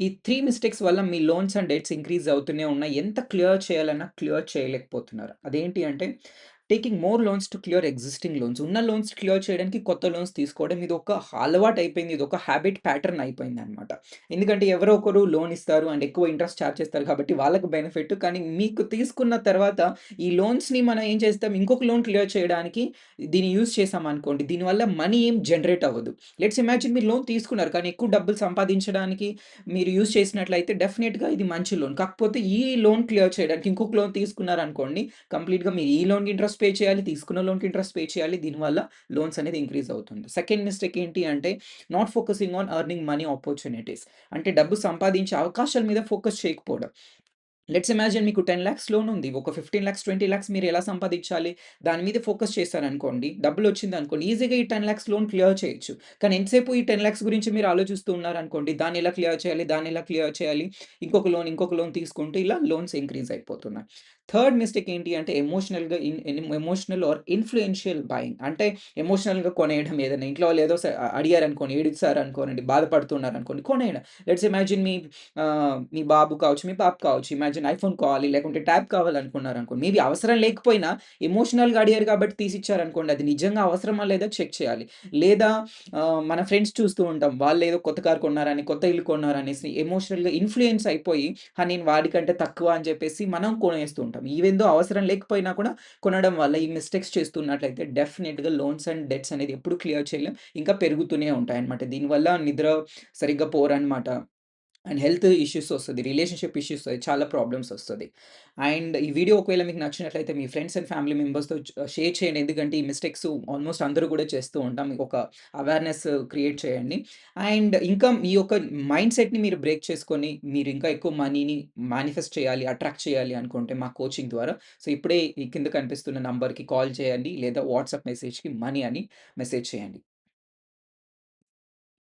ఈ three mistakes వల్ల మీ లోన్స్ అండ్ డెట్స్ ఇంక్రీజ్ అవుతూనే ఉన్నాయి. ఎంత క్లియర్ చేయాలన్నా క్లియర్ చేయలేకపోతున్నారు. అదేంటి అంటే taking more loans to clear existing loans. ఉన్న లోన్స్ క్లియర్ చేయడానికి కొత్త లోన్స్ తీసుకోవడం ఇది ఒక అలవాటు అయిపోయింది ఇది ఒక హ్యాబిట్ ప్యాటర్న్ అయిపోయిందనమాట. ఎందుకంటే ఎవరో ఒకరు లోన్ ఇస్తారు అండ్ ఎక్కువ ఇంట్రెస్ట్ ఛార్జ్ చేస్తారు కాబట్టి వాళ్ళకి బెనిఫిట్. కానీ మీకు తీసుకున్న తర్వాత ఈ లోన్స్‌ని మనం ఏం చేస్తాం ఇంకొక లోన్ క్లియర్ చేయడానికి దీన్ని యూజ్ చేశామనుకోండి. దీనివల్ల మనీ ఏం జనరేట్ అవ్వదు. లెట్స్ ఇమాజిన్ మీరు లోన్ తీసుకున్నారు. కానీ ఎక్కువ డబ్బులు సంపాదించడానికి మీరు యూజ్ చేసినట్లయితే డెఫినెట్గా ఇది మంచి లోన్. కాకపోతే ఈ లోన్ క్లియర్ చేయడానికి ఇంకొక లోన్ తీసుకున్నారు అనుకోండి కంప్లీట్‌గా మీరు ఈ లోన్‌కి ఇంట్రెస్ట్ పే చేయాలి. తీసుకున్న లోన్‌కి ఇంట్రెస్ట్ పే చేయాలి. దీనివల్ల లోన్స్ అనేది ఇంక్రీజ్ అవుతుంది. సెకండ్ మిస్టేక్ ఏంటి అంటే not focusing on earning money opportunities. అంటే డబ్బు సంపాదించే అవకాశాల మీద ఫోకస్ చేయకపోవడం. లెట్స్ ఇమాజిన్ మీకు 10,00,000 లోన్ ఉంది. ఒక 15,00,000, 20,00,000 మీరు ఎలా సంపాదించాలి? దాని మీద ఫోకస్ చేశారనుకోండి. డబ్బులు వచ్చింది అనుకోండి ఈజీగా ఈ టెన్ ల్యాక్స్ లోన్ క్లియర్ చేయొచ్చు. కానీ ఎంతసేపు ఈ టెన్ ల్యాక్స్ గురించి మీరు ఆలోచిస్తూ ఉన్నారనుకోండి. దాన్ని ఎలా క్లియర్ చేయాలి? దాన్ని ఎలా క్లియర్ చేయాలి? ఇంకొక లోన్, ఇంకొక లోన్ తీసుకుంటూ ఇలా లోన్స్ ఇంక్రీజ్ అయిపోతున్నాయి. థర్డ్ మిస్టేక్ ఏంటి అంటే ఎమోషనల్‌గా in emotional or influential buying. అంటే ఎమోషనల్‌గా కొనేయడం ఏదైనా ఇంట్లో వాళ్ళు ఏదో స అడిగారనుకోండి, ఏడిచారనుకోనండి, బాధపడుతున్నారనుకోండి కొనేయడం. లెట్స్ ఇమాజిన్ మీ మీ బాబు కావచ్చు, మీ పాప కావచ్చు. ఇమాజిన్ ఐఫోన్ కావాలి, లేకుంటే ట్యాబ్ కావాలనుకున్నారనుకోండి. మేబీ అవసరం లేకపోయినా ఎమోషనల్‌గా అడిగారు కాబట్టి తీసిచ్చారనుకోండి. అది నిజంగా అవసరమా లేదా చెక్ చేయాలి. లేదా మన ఫ్రెండ్స్ చూస్తూ ఉంటాం. వాళ్ళు ఏదో కొత్త కార్ కొన్నారని, కొత్త ఇల్లు కొన్నారనేసి ఎమోషనల్‌గా ఇన్ఫ్లుయెన్స్ అయిపోయి, నేను వాడికంటే తక్కువ అని చెప్పేసి మనం కొనేస్తూ ఉంటాం. ఈవెందో అవసరం లేకపోయినా కూడా కొనడం వల్ల ఈ మిస్టేక్స్ చేస్తున్నట్లయితే డెఫినెట్గా లోన్స్ అండ్ డెట్స్ అనేది ఎప్పుడు క్లియర్ చేయలేం. ఇంకా పెరుగుతూనే ఉంటాయన్నమాట. దీనివల్ల నిద్ర సరిగ్గా పోరనమాట అండ్ హెల్త్ ఇష్యూస్ వస్తుంది రిలేషన్‌షిప్ ఇష్యూస్ చాలా ప్రాబ్లమ్స్ వస్తుంది అండ్ ఈ వీడియో ఒకవేళ మీకు నచ్చినట్లయితే మీ ఫ్రెండ్స్ అండ్ ఫ్యామిలీ మెంబర్స్‌తో షేర్ చేయండి. ఎందుకంటే ఈ మిస్టేక్స్ ఆల్మోస్ట్ అందరూ కూడా చేస్తూ ఉంటాం. మీకు ఒక అవేర్‌నెస్ క్రియేట్ చేయండి. అండ్ ఇంకా మీ యొక్క మైండ్ సెట్‌ని మీరు బ్రేక్ చేసుకొని మీరు ఇంకా ఎక్కువ మనీని మేనిఫెస్ట్ చేయాలి, అట్రాక్ట్ చేయాలి అనుకుంటే మా కోచింగ్ ద్వారా సో, ఇప్పుడే ఈ కింద కనిపిస్తున్న నంబర్‌కి కాల్ చేయండి. లేదా వాట్సాప్ మెసేజ్‌కి మనీ అని మెసేజ్ చేయండి.